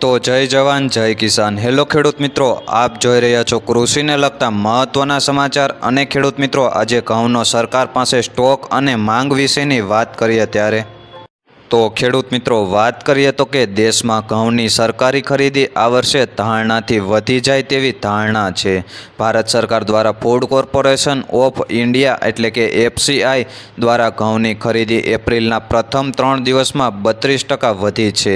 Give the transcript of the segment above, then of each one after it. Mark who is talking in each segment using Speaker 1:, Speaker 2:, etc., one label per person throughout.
Speaker 1: તો જય જવાન, જય કિસાન. હેલો ખેડૂત મિત્રો, આપ જોઈ રહ્યા છો કૃષિને લગતા મહત્ત્વના સમાચાર અને ખેડૂત મિત્રો, આજે ઘઉંનો સરકાર પાસે સ્ટોક અને માંગ વિશેની વાત કરીએ ત્યારે તો ખેડૂત મિત્રો, વાત કરીએ તો કે દેશમાં ઘઉંની સરકારી ખરીદી આ વર્ષે ધારણાથી વધી જાય તેવી ધારણા છે. ભારત સરકાર દ્વારા ફૂડ કોર્પોરેશન ઓફ ઇન્ડિયા એટલે કે એફસીઆઈ દ્વારા ઘઉંની ખરીદી એપ્રિલના પ્રથમ ત્રણ દિવસમાં બત્રીસ ટકા વધી છે.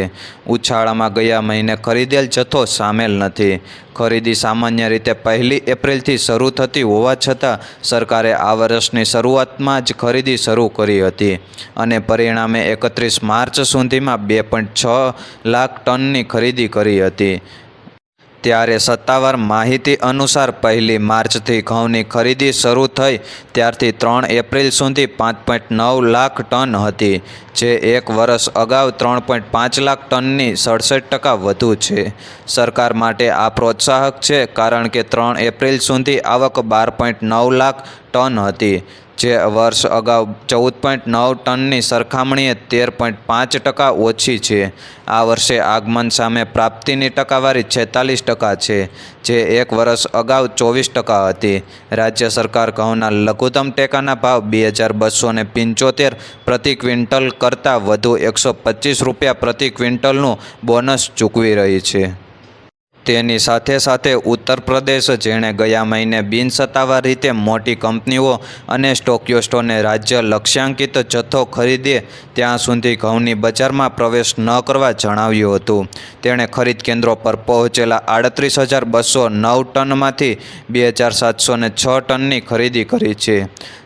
Speaker 1: ઉછાળામાં ગયા મહિને ખરીદેલ જથ્થો સામેલ નથી. ખરીદી સામાન્ય રીતે પહેલી એપ્રિલથી શરૂ થતી હોવા છતાં સરકારે આ વર્ષની શરૂઆતમાં જ ખરીદી શરૂ કરી હતી અને પરિણામે એકત્રીસ માર્ચ સુધીમાં બે પોઈન્ટ છ લાખ ટનની ખરીદી કરી હતી. ત્યારે સત્તાવાર માહિતી અનુસાર પહેલી માર્ચથી ઘઉંની ખરીદી શરૂ થઈ. ત્યારથી ત્રણ એપ્રિલ સુધી પાંચ પોઈન્ટ નવ લાખ ટન હતી, જે એક વર્ષ અગાઉ ત્રણ પોઈન્ટ પાંચ લાખ ટનની સડસઠ ટકા વધુ છે. સરકાર માટે આ પ્રોત્સાહક છે, કારણ કે ત્રણ એપ્રિલ સુધી આવક બાર પોઈન્ટ નવ લાખ ટન હતી. જે વર્ષ અગાઉ ચૌદ પોઈન્ટ નવ ટનની સરખામણીએ તેર પોઈન્ટ પાંચ ટકા ઓછી છે. આ વર્ષે આગમન સામે પ્રાપ્તિની ટકાવારી છેતાલીસ ટકા છે, જે એક વર્ષ અગાઉ ચોવીસ ટકા હતી. રાજ્ય સરકાર ઘઉંના લઘુત્તમ ટેકાના ભાવ બે હજાર બસો ને પંચોતેર પ્રતિ ક્વિન્ટલ કરતાં વધુ એકસો પચીસ રૂપિયા પ્રતિ ક્વિન્ટલનું બોનસ ચૂકવી રહી છે. તેની સાથે સાથે ઉત્તર પ્રદેશ જેણે ગયા મહિને બિનસત્તાવાર રીતે મોટી કંપનીઓ અને સ્ટોક્યોસ્ટોને રાજ્ય લક્ષ્યાંકિત જથ્થો ખરીદે, ત્યાં સુધી ઘઉંની બજારમાં પ્રવેશ ન કરવા જણાવ્યું હતું. તેણે ખરીદ કેન્દ્રો પર પહોંચેલા આડત્રીસ હજાર બસો નવ ટનમાંથી બે હજાર સાતસો ને છ ટનની ખરીદી કરી છે.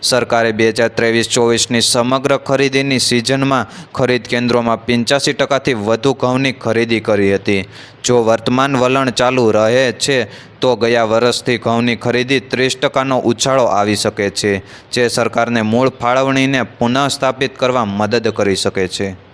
Speaker 1: સરકારે બે હજાર ત્રેવીસ ચોવીસની સમગ્ર ખરીદીની સિઝનમાં ખરીદ કેન્દ્રોમાં પંચ્યાસી ટકાથી વધુ ઘઉંની ખરીદી કરી હતી. જો વર્તમાન વલણ ચાલુ રહે છે, તો ગયા વર્ષથી ઘઉંની ખરીદી ત્રીસ ટકાનો ઉછાળો આવી શકે છે, જે સરકારને મૂળ ફાળવણીને પુનઃસ્થાપિત કરવા મદદ કરી શકે છે.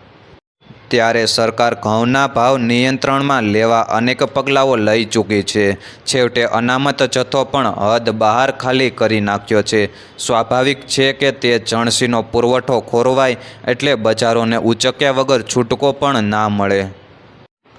Speaker 1: ત્યારે સરકાર ઘઉંના ભાવ નિયંત્રણમાં લેવા અનેક પગલાઓ લઈ ચૂકી છે. છેવટે અનામત જથ્થો પણ હદ બહાર ખાલી કરી નાખ્યો છે. સ્વાભાવિક છે કે તે જણસીનો પુરવઠો ખોરવાય એટલે બજારોને ઉચક્યા વગર છૂટકો પણ ના મળે.